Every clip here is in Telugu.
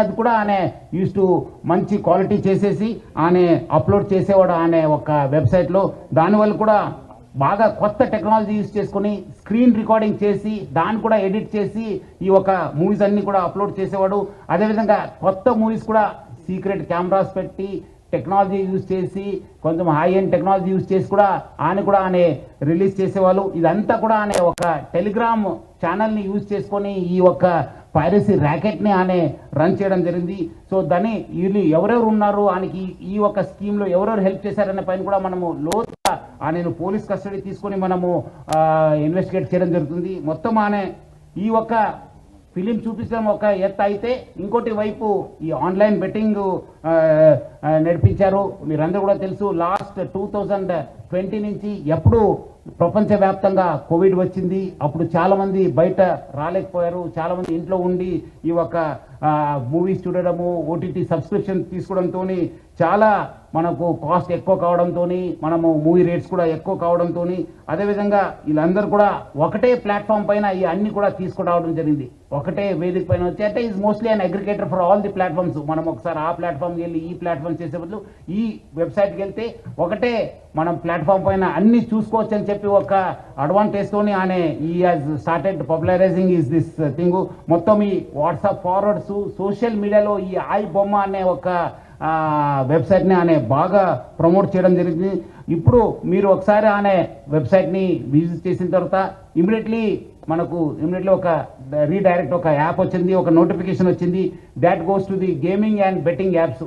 అది కూడా ఆయన యూస్ టు మంచి క్వాలిటీ చేసేసి ఆయన అప్లోడ్ చేసేవాడు ఆమె ఒక వెబ్సైట్లో దానివల్ల కూడా బాగా కొత్త టెక్నాలజీ యూస్ చేసుకొని స్క్రీన్ రికార్డింగ్ చేసి దాన్ని కూడా ఎడిట్ చేసి ఈ ఒక మూవీస్ అన్నీ కూడా అప్లోడ్ చేసేవాడు. అదేవిధంగా కొత్త మూవీస్ కూడా సీక్రెట్ కెమెరాస్ పెట్టి టెక్నాలజీ యూజ్ చేసి కొంచెం హై ఎండ్ టెక్నాలజీ యూజ్ చేసి కూడా ఆయన కూడా ఆయన రిలీజ్ చేసేవాళ్ళు. ఇదంతా కూడా ఆయన ఒక టెలిగ్రామ్ ఛానల్ని యూజ్ చేసుకొని ఈ ఒక పైరసీ ర్యాకెట్ని ఆయన రన్ చేయడం జరిగింది. సో దాన్ని వీళ్ళు ఎవరెవరు ఉన్నారు? ఆయనకి ఈ ఒక స్కీమ్లో ఎవరెవరు హెల్ప్ చేశారనే పైన కూడా మనము లోతుగా ఆయనను పోలీస్ కస్టడీ తీసుకొని మనము ఇన్వెస్టిగేట్ చేయడం జరుగుతుంది. మొత్తం ఆమె ఈ ఒక ఫిలిం చూపించడం ఒక ఎత్తు అయితే ఇంకోటి వైపు ఈ ఆన్లైన్ బెట్టింగ్ నడిపించారు. మీరందరూ కూడా తెలుసు లాస్ట్ టూ థౌజండ్ ట్వంటీ నుంచి ఎప్పుడు ప్రపంచవ్యాప్తంగా కోవిడ్ వచ్చింది. అప్పుడు చాలామంది బయట రాలేకపోయారు. చాలామంది ఇంట్లో ఉండి ఈ ఒక మూవీస్ చూడడము ఓటీటీ సబ్స్క్రిప్షన్ తీసుకోవడంతో చాలా మనకు కాస్ట్ ఎక్కువ కావడంతో మనము మూవీ రేట్స్ కూడా ఎక్కువ కావడంతో అదేవిధంగా వీళ్ళందరూ కూడా ఒకటే ప్లాట్ఫామ్ పైన ఈ అన్ని కూడా తీసుకురావడం జరిగింది. ఒకటే వేదిక పైన వచ్చి అంటే is mostly an aggregator for all the platforms. మనం ఒకసారి ఆ ప్లాట్ఫామ్కి వెళ్ళి ఈ ప్లాట్ఫామ్ చేసే బదులు ఈ వెబ్సైట్కి వెళ్తే ఒకటే మనం ప్లాట్ ప్లాట్ఫామ్ పైన అన్ని చూసుకోవచ్చు అని చెప్పి ఒక అడ్వాంటేజ్ తోని ఆయన ఈ has started popularising is this thing మొత్తం ఈ వాట్సాప్ ఫార్వర్డ్స్ సోషల్ మీడియాలో ఈ ఐ బొమ్మ అనే ఒక వెబ్సైట్ని ఆయన బాగా ప్రమోట్ చేయడం జరిగింది. ఇప్పుడు మీరు ఒకసారి ఆయన వెబ్సైట్ని విజిట్ చేసిన తర్వాత ఇమీడియట్లీ మనకు ఇమీడియట్లీ ఒక రీడైరెక్ట్ ఒక యాప్ వచ్చింది ఒక నోటిఫికేషన్ వచ్చింది. That goes to the gaming and betting apps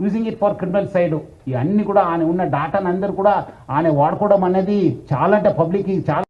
using it for criminal side ఇవన్నీ కూడా ఆయన ఉన్న డాటాను అందరు కూడా ఆయన వాడుకోవడం అనేది చాలా అంటే పబ్లిక్ చాలా